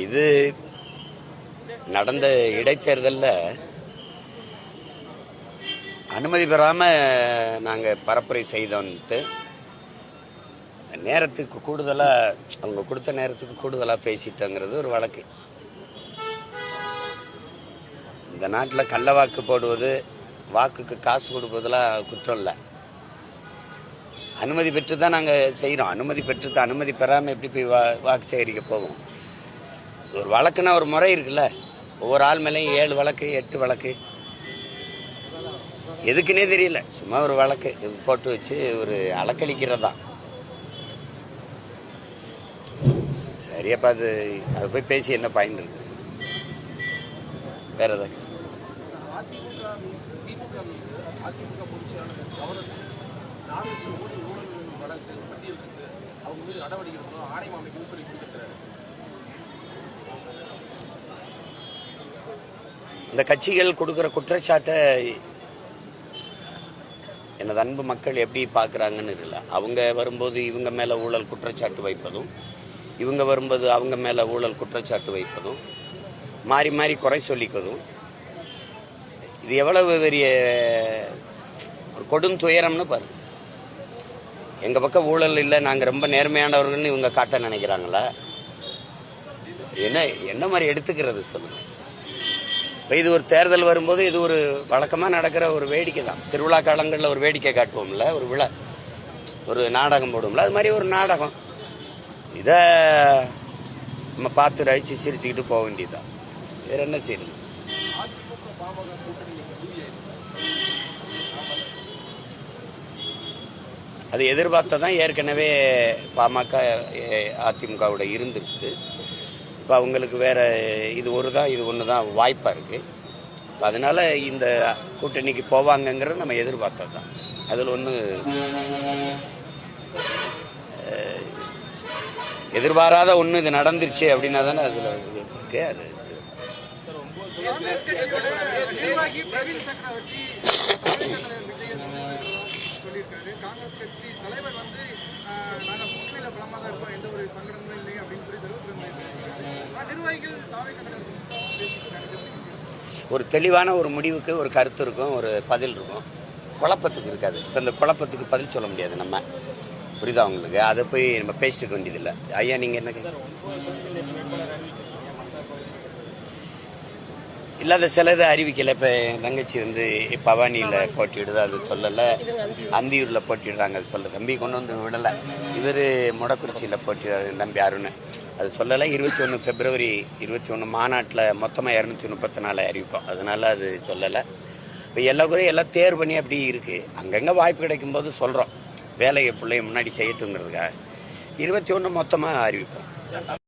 இது நடந்த இடைத்தேர்தலில் அனுமதி பெறாமல் நாங்கள் பரப்புரை செய்தோன்ட்டு நேரத்துக்கு கூடுதலாக அவங்க கொடுத்த நேரத்துக்கு கூடுதலாக பேசிட்டோங்கிறது ஒரு வழக்கு. இந்த நாட்டில் கள்ள வாக்கு போடுவது வாக்குக்கு காசு கொடுப்பதெல்லாம் குற்றம் இல்லை. அனுமதி பெற்று தான் நாங்கள் செய்கிறோம் அனுமதி பெற்று தான் அனுமதி பெறாமல் எப்படி போய் வா வாக்கு சேகரிக்க போவோம்? ஒரு வழக்குன்னா ஒரு முறை இருக்குல்ல? ஒவ்வொரு ஆள் மேலேயும் ஏழு வழக்கு எட்டு வழக்கு. எதுக்குன்னே தெரியல. சும்மா ஒரு வழக்கு. இது போட்டு வச்சு ஒரு அலக்களிக்கிறதா சரியப்பா அது அது போய் பேசி என்ன பயன் இருக்கு? சார் வேற ஏதாவது அவங்க மீது நடவடிக்கை ஆணையம் அமைக்கணும்னு சொல்லி கொடுத்துருக்காரு இந்த கட்சிகள் கொடுக்குற குற்றச்சாட்டை எனது அன்பு மக்கள் எப்படி பார்க்குறாங்கன்னு இல்லை அவங்க வரும்போது இவங்க மேலே ஊழல் குற்றச்சாட்டு வைப்பதும் இவங்க வரும்போது அவங்க மேலே ஊழல் குற்றச்சாட்டு வைப்பதும் மாறி மாறி குறை சொல்லிக்கிறதும் இது எவ்வளவு பெரிய ஒரு கொடும் துயரம்னு பாரு. எங்கள் பக்கம் ஊழல் இல்லை நாங்கள் ரொம்ப நேர்மையானவர்கள்னு இவங்க காட்ட நினைக்கிறாங்களா? என்ன என்ன மாதிரி எடுத்துக்கிறது சொல்லுங்கள் இது ஒரு தேர்தல் வரும்போது இது ஒரு வழக்கமா நடக்கிற ஒரு வேடிக்கை தான். திருவிழா காலங்களில் ஒரு வேடிக்கை காட்டுவோம்ல ஒரு விழா ஒரு நாடகம் போடுவோம்ல அது மாதிரி ஒரு நாடகம். இதை நம்ம பார்த்து ரசிச்சு சிரிச்சுக்கிட்டு போக வேண்டியதுதான். வேற என்ன செய்யணும் அது எதிர்பார்த்ததான் ஏற்கனவே பாமக அதிமுகவோட இருந்திருக்கு. இப்போ அவங்களுக்கு வேறு இது ஒரு தான் இது ஒன்று தான் வாய்ப்பாக இருக்குது அதனால் அதனால இந்த கூட்டணிக்கு போவாங்கங்கிறது நம்ம எதிர்பார்த்தது தான். அதில் ஒன்று எதிர்பாராத ஒன்று இது நடந்துருச்சு அப்படின்னா தானே அதில் இருக்கு. அது சக்கரவர்த்தி சொல்லியிருக்காரு காங்கிரஸ் கட்சி தலைவர் வந்து ஆஹ், நாங்க கூட்டணியில பலமா தான் இருக்கோம் எந்த ஒரு சங்கடமும் இல்லை அப்படின்னு சொல்லி தெரிவித்திருந்தாங்க நிர்வாகிகள் தாவே தலைவர் பேசிட்டு ஒரு தெளிவான ஒரு முடிவுக்கு ஒரு கருத்து இருக்கும் ஒரு பதில் இருக்கும். குழப்பத்துக்கு இருக்காது. இப்போ இந்த குழப்பத்துக்கு பதில் சொல்ல முடியாது நம்ம. புரியுதா உங்களுக்கு? அதை போய் நம்ம பேசிட்டு வேண்டியதில்லை. ஐயா நீங்கள் என்ன கே- இல்லாத சிலதை அறிவிக்கல. இப்போ என் தங்கச்சி வந்து பவானியில் போட்டியிடுது அது சொல்லலை. அந்தியூரில் போட்டிடுறாங்க அது சொல்ல தம்பி கொண்டு வந்து விடலை. இவர் முடக்குறிச்சியில் போட்டிடுறாரு தம்பி அருண். அது சொல்லலை இருபத்தி ஒன்று பிப்ரவரி இருபத்தி ஒன்று மாநாட்டில் மொத்தமாக இரநூத்தி முப்பத்தி நாலு அறிவிப்போம். அதனால அது சொல்லலை. இப்போ எல்லா குறையும் எல்லாம் தேர்வு பண்ணி அப்படி இருக்குது அங்கங்கே வாய்ப்பு கிடைக்கும் போது சொல்கிறோம் வேலையை பிள்ளைய முன்னாடி செய்யட்டுங்கிறதுக்காக. இருபத்தி ஒன்று மொத்தமாக அறிவிப்போம்.